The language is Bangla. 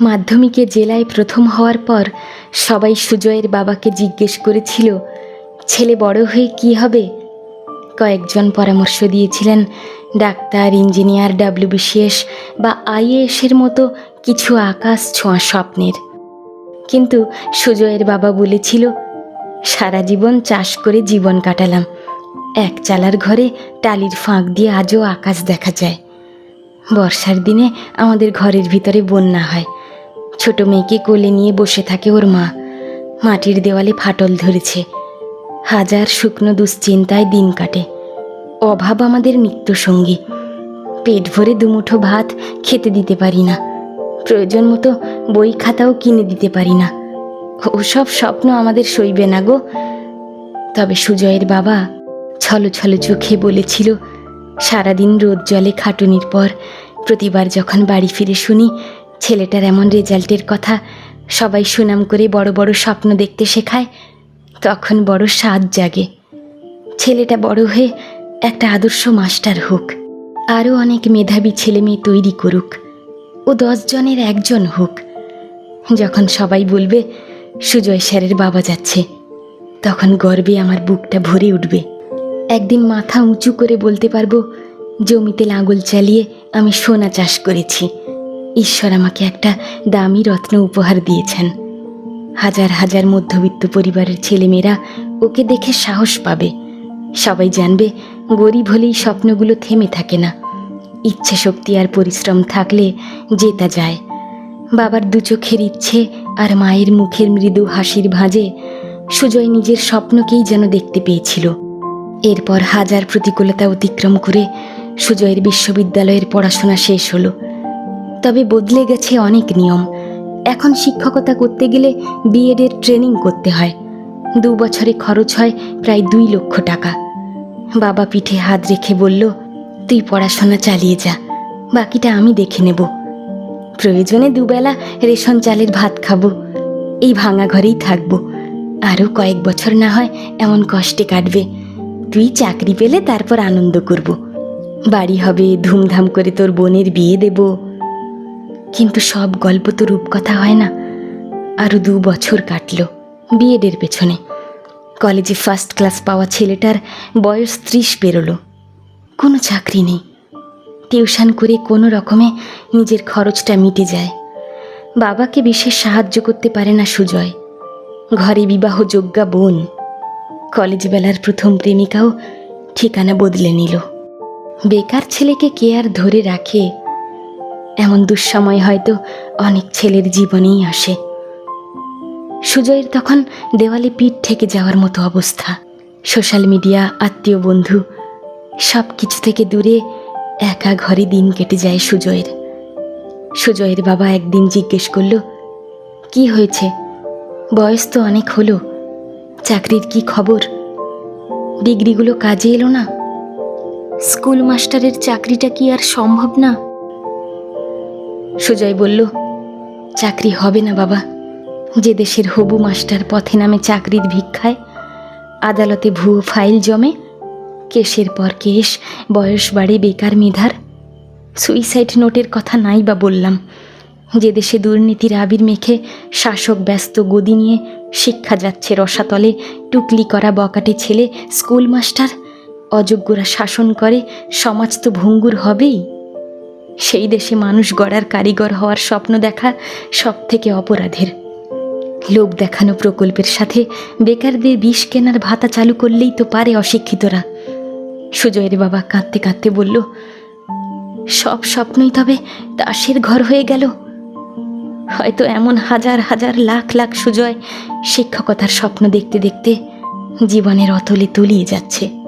মাধ্যমিকে জেলায় প্রথম হওয়ার পর সবাই সুজয়ের বাবাকে জিজ্ঞেস করেছিল, ছেলে বড় হয়ে কি হবে? কয়েকজন পরামর্শ দিয়েছিলেন, ডাক্তার, ইঞ্জিনিয়ার, ডাব্লিউবিসিএস বা আইএএসের মতো কিছু আকাশ ছোঁয়া স্বপ্নের। কিন্তু সুজয়ের বাবা বলেছিল, সারা জীবন চাষ করে জীবন কাটালাম। এক চালার ঘরে টালির ফাঁক দিয়ে আজও আকাশ দেখা যায়। বর্ষার দিনে আমাদের ঘরের ভিতরে বন্যা হয়। ছোট মেয়েকে কোলে নিয়ে বসে থাকে ওর মা। মাটির দেওয়ালে ফাটল ধরেছে। হাজার শুকনো দুশ্চিন্তায় দিন কাটে। অভাব আমাদের নিত্যসঙ্গী। পেট ভরে দুমুঠো ভাত খেতে দিতে পারি না। প্রয়োজন মতো বই খাতাও কিনে দিতে পারি না। ওসব স্বপ্ন আমাদের সইবে না গো। তবে সুজয়ের বাবা ছলো ছলো চোখে বলেছিল, সারাদিন রোদ জলে খাটুনির পর প্রতিবার যখন বাড়ি ফিরে শুনি ছেলেটার এমন রেজাল্টের কথা সবাই সুনাম করে বড় বড় স্বপ্ন দেখতে শেখায়, তখন বড় স্বাদ জাগে। ছেলেটা বড় হয়ে একটা আদর্শ মাস্টার হোক, আরও অনেক মেধাবী ছেলে মেয়ে তৈরি করুক, ও দশজনের একজন হোক। যখন সবাই বলবে, সুজয় স্যারের বাবা যাচ্ছে, তখন গর্বে আমার বুকটা ভরে উঠবে। একদিন মাথা উঁচু করে বলতে পারব, জমিতে লাঙল চালিয়ে আমি সোনা চাষ করেছি। ঈশ্বর আমাকে একটা দামি রত্ন উপহার দিয়েছেন। হাজার হাজার মধ্যবিত্ত পরিবারের ছেলেমেয়েরা ওকে দেখে সাহস পাবে। সবাই জানবে, গরিব হলেই স্বপ্নগুলো থেমে থাকে না। ইচ্ছে শক্তি আর পরিশ্রম থাকলে জেতা যায়। বাবার দু চোখের ইচ্ছে আর মায়ের মুখের মৃদু হাসির ভাঁজে সুজয় নিজের স্বপ্নকেই যেন দেখতে পেয়েছিল। এরপর হাজার প্রতিকূলতা অতিক্রম করে সুজয়ের বিশ্ববিদ্যালয়ের পড়াশোনা শেষ হলো। তবে বদলে গেছে অনেক নিয়ম। এখন শিক্ষকতা করতে গেলে বিএডের ট্রেনিং করতে হয়। দু বছরে খরচ হয় প্রায় দুই লক্ষ টাকা। বাবা পিঠে হাত রেখে বলল, তুই পড়াশোনা চালিয়ে যা, বাকিটা আমি দেখে নেব। প্রয়োজনে দুবেলা রেশন চালের ভাত খাব। এই ভাঙা ঘরেই থাকব। আরও কয়েক বছর না হয় এমন কষ্টে কাটবে। তুই চাকরি পেলে তারপর আনন্দ করব। বাড়ি হবে ধুমধাম করে তোর বোনের বিয়ে দেব। কিন্তু সব গল্প তো রূপকথা হয় না। আরও দু বছর কাটলো বিএডের পেছনে। কলেজে ফার্স্ট ক্লাস পাওয়া ছেলেটার বয়স ত্রিশ পেরোলো কোনো চাকরি নেই। টিউশন করে কোনো রকমে নিজের খরচটা মিটে যায়। বাবাকে বিশেষ সাহায্য করতে পারে না সুজয়। ঘরে বিবাহযোগ্যা বোন। কলেজ বেলার প্রথম প্রেমিকাও ঠিকানা বদলে নিল। বেকার ছেলেকে কে আর ধরে রাখে এমন দুঃসময় হয়তো অনেক ছেলের জীবনেই আসে। সুজয়ের তখন দেওয়ালে পিঠ থেকে যাওয়ার মতো অবস্থা। সোশ্যাল মিডিয়া, আত্মীয় বন্ধু, সব কিছু থেকে দূরে একা ঘরে দিন কেটে যায় সুজয়ের। সুজয়ের বাবা একদিন জিজ্ঞেস করল, কি হয়েছে? বয়স তো অনেক হলো, চাকরির কি খবর? ডিগ্রিগুলো কাজে এলো না? স্কুল মাস্টারের চাকরিটা কি আর সম্ভব না? সুজয় বলল, চাকরি হবে না বাবা। যে দেশের হবু মাস্টার পথে নামে চাকরির ভিক্ষায়, আদালতে ভুয়ো ফাইল জমে, কেসের পর কেস, বয়স বাড়ে বেকার মেধার। সুইসাইড নোটের কথা নাই বা বললাম। যে দেশে দুর্নীতির আবির মেখে শাসক ব্যস্ত গদি নিয়ে শিক্ষা যাচ্ছে রসাতলে, টুকলি করা বকাটে ছেলে স্কুল মাস্টার, অযোগ্যরা শাসন করে, সমাজ তো ভঙ্গুর হবেই। সেই দেশে মানুষ গড়ার কারিগর হওয়ার স্বপ্ন দেখা সব থেকে অপরাধের। লোক দেখানো প্রকল্পের সাথে বেকারদের বিষ কেনার ভাতা চালু করলেই তো পারে অশিক্ষিতরা। সুজয়ের বাবা কাঁদতে কাঁদতে বলল, সব স্বপ্নই তবে দাসের ঘর হয়ে গেল। হয়তো এমন হাজার হাজার লাখ লাখ সুজয় শিক্ষকতার স্বপ্ন দেখতে দেখতে জীবনের অতলে তলিয়ে যাচ্ছে।